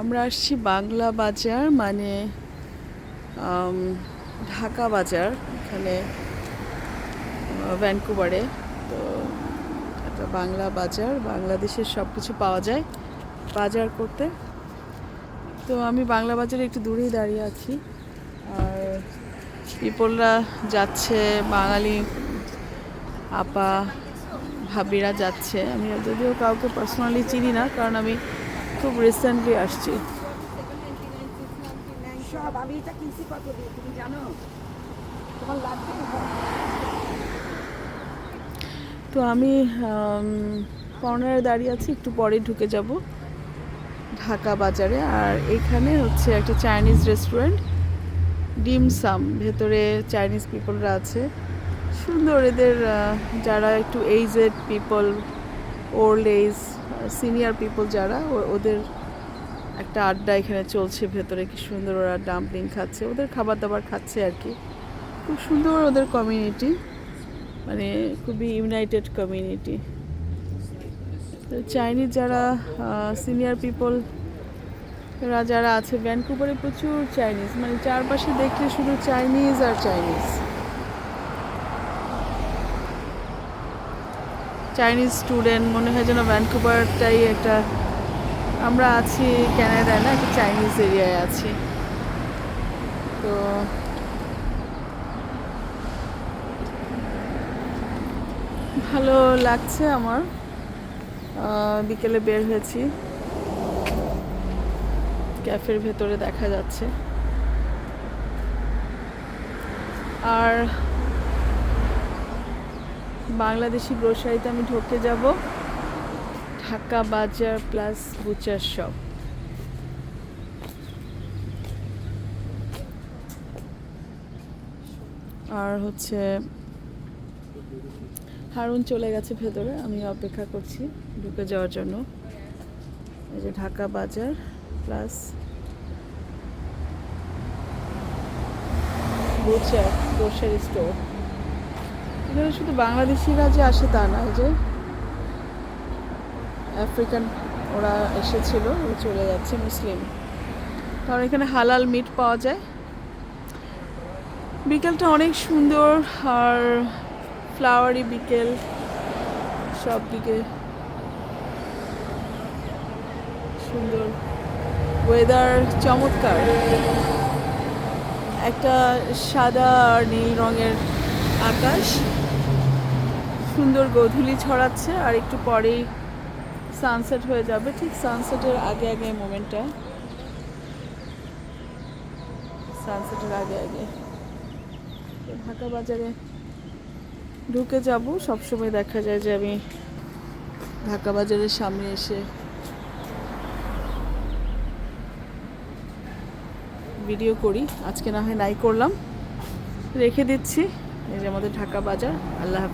আমরা আসছি বাংলা বাজার মানে ঢাকা বাজার, এখানে ভ্যানকুভারে। তো একটা বাংলা বাজার, বাংলাদেশের সব কিছু পাওয়া যায় বাজার করতে। তো আমি বাংলা বাজারে একটু দূরেই দাঁড়িয়ে আছি। আর পিপলরা যাচ্ছে, বাঙালি আপা, ভাবিরা যাচ্ছে। আমি যদিও কাউকে পার্সোনালি চিনি না, কারণ আমি খুব রিসেন্টলি আসছি। সব আমি এটা কিনছি কত দিয়ে তুমি জানো? তোমার লাগবে? তো আমি কর্নারে দাঁড়িয়ে আছি একটু পরে ঢুকে যাব ঢাকা বাজারে। আর এখানে হচ্ছে একটা চাইনিজ রেস্টুরেন্ট ডিম সাম। ভেতরে চাইনিজ পিপলরা আছে। সুন্দর এদের যারা একটু aged people old age senior people যারা ওদের একটা আড্ডা এখানে চলছে ভেতরে, কি সুন্দর ওরা ডাম্পলিং খাচ্ছে, ওদের খাবার দাবার খাচ্ছে আর কি। খুব সুন্দর ওদের কমিউনিটি মানে খুবই ইউনাইটেড কমিউনিটি চাইনিজ যারা সিনিয়র পিপল এরা যারা আছে ভ্যানকুভারে প্রচুর চাইনিজ মানে চারপাশে দেখলে শুধু চাইনিজ আর চাইনিজ চাইনিজ স্টুডেন্ট মনে হয় যেন ভ্যানকুভারটাই একটা, আমরা আছি ক্যানাডায় না, একটা চাইনিজ এরিয়ায় আছি। তো ভালো লাগছে আমার। বিকেলে বের হয়েছি। ক্যাফের ভেতরে দেখা যাচ্ছে। আর বাংলাদেশি গ্রোসারিতে আমি ঢুকে যাব। ঢাকা বাজার প্লাস বুচার শপ। আর হচ্ছে, হারুন চলে গেছে ভেতরে, আমি অপেক্ষা করছি ঢুকে যাওয়ার জন্য। এই যে ঢাকা বাজার প্লাস বুচার গ্রোসারি স্টোর। এখানে শুধু বাংলাদেশিরা যে আসে তা না এই যে আফ্রিকান ওরা এসেছিল চলে যাচ্ছে, মুসলিম। কারণ এখানে হালাল মিট পাওয়া যায়। বিকেলটা অনেক সুন্দর, আর ফ্লাওয়ারি বিকেল, সব দিকে সুন্দর। ওয়েদার চমৎকার। একটা সাদা আর নীল রঙের আকাশ। সুন্দর গোধূলি ছড়াচ্ছে আর একটু পরেই সানসেট হয়ে যাবে। ঠিক সানসেটের আগে আগে মোমেন্টটা সানসেটের আগে আগে। ঢাকা বাজারে ঢুকে যাব। সবসময় দেখা যায় যে আমি ঢাকা বাজারের সামনে এসে ভিডিও করি। আজকে না হয় নাই করলাম। রেখে দিচ্ছি। এই যে আমাদের ঢাকা বাজার। আল্লাহ